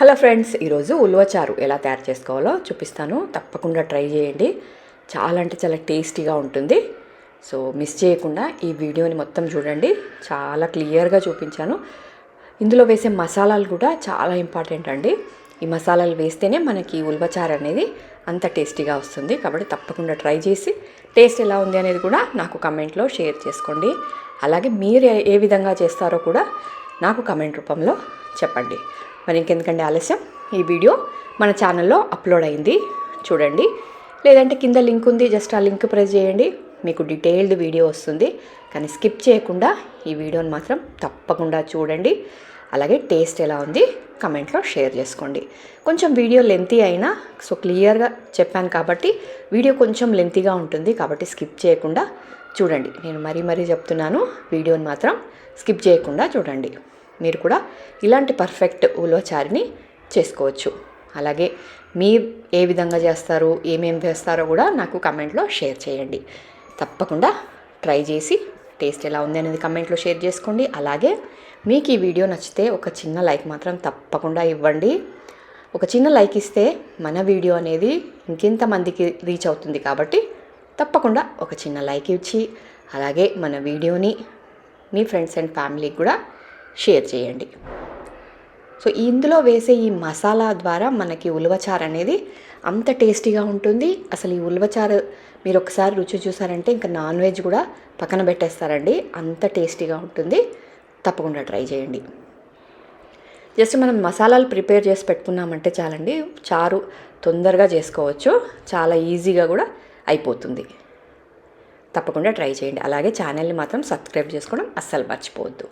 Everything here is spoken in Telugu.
హలో ఫ్రెండ్స్ ఈరోజు ఉలవచారు ఎలా తయారు చేసుకోవాలో చూపిస్తాను. తప్పకుండా ట్రై చేయండి. చాలా అంటే చాలా టేస్టీగా ఉంటుంది. సో మిస్ చేయకుండా ఈ వీడియోని మొత్తం చూడండి. చాలా క్లియర్గా చూపించాను. ఇందులో వేసే మసాలాలు కూడా చాలా ఇంపార్టెంట్ అండి. ఈ మసాలాలు వేస్తేనే మనకి ఉల్వచారు అనేది అంత టేస్టీగా వస్తుంది. కాబట్టి తప్పకుండా ట్రై చేసి టేస్ట్ ఎలా ఉంది అనేది కూడా నాకు కమెంట్లో షేర్ చేసుకోండి. అలాగే మీరు ఏ- ఏ విధంగా చేస్తారో కూడా నాకు కమెంట్ రూపంలో చెప్పండి. మరి ఇంకెందుకండి ఆలస్యం? ఈ వీడియో మన ఛానల్లో అప్లోడ్ అయింది. చూడండి. లేదంటే కింద లింక్ ఉంది జస్ట్ ఆ లింక్ ప్రెస్ చేయండి. మీకు డీటెయిల్డ్ వీడియో వస్తుంది. కానీ స్కిప్ చేయకుండా ఈ వీడియోని మాత్రం తప్పకుండా చూడండి. అలాగే టేస్ట్ ఎలా ఉంది కమెంట్లో షేర్ చేసుకోండి. కొంచెం వీడియో లెంతీ అయినా సో క్లియర్గా చెప్పాను కాబట్టి వీడియో కొంచెం లెంతీగా ఉంటుంది కాబట్టి స్కిప్ చేయకుండా చూడండి. నేను మరీ మరీ చెప్తున్నాను వీడియోని మాత్రం స్కిప్ చేయకుండా చూడండి. మీరు కూడా ఇలాంటి పర్ఫెక్ట్ ఉలవచారిని చేసుకోవచ్చు. అలాగే మీరు ఏ విధంగా చేస్తారు ఏమేమి చేస్తారో కూడా నాకు కమెంట్లో షేర్ చేయండి. తప్పకుండా ట్రై చేసి టేస్ట్ ఎలా ఉంది అనేది కమెంట్లో షేర్ చేసుకోండి. అలాగే మీకు ఈ వీడియో నచ్చితే ఒక చిన్న లైక్ మాత్రం తప్పకుండా ఇవ్వండి. ఒక చిన్న లైక్ ఇస్తే మన వీడియో అనేది ఇంకెంత మందికి రీచ్ అవుతుంది కాబట్టి తప్పకుండా ఒక చిన్న లైక్ ఇచ్చి అలాగే మన వీడియోని మీ ఫ్రెండ్స్ అండ్ ఫ్యామిలీకి కూడా షేర్ చేయండి. సో ఇందులో వేసే ఈ మసాలా ద్వారా మనకి ఉలవచారు అనేది అంత టేస్టీగా ఉంటుంది. అసలు ఈ ఉలవచారు మీరు ఒకసారి రుచి చూసారంటే ఇంకా నాన్ వెజ్ కూడా పక్కన పెట్టేస్తారండి. అంత టేస్టీగా ఉంటుంది. తప్పకుండా ట్రై చేయండి. జస్ట్ మనం మసాలాలు ప్రిపేర్ చేసి పెట్టుకున్నామంటే చాలండి. చారు తొందరగా చేసుకోవచ్చు. చాలా ఈజీగా కూడా అయిపోతుంది. తప్పకుండా ట్రై చేయండి. అలాగే ఛానల్ని మాత్రం సబ్స్క్రైబ్ చేసుకోవడం అస్సలు మర్చిపోవద్దు.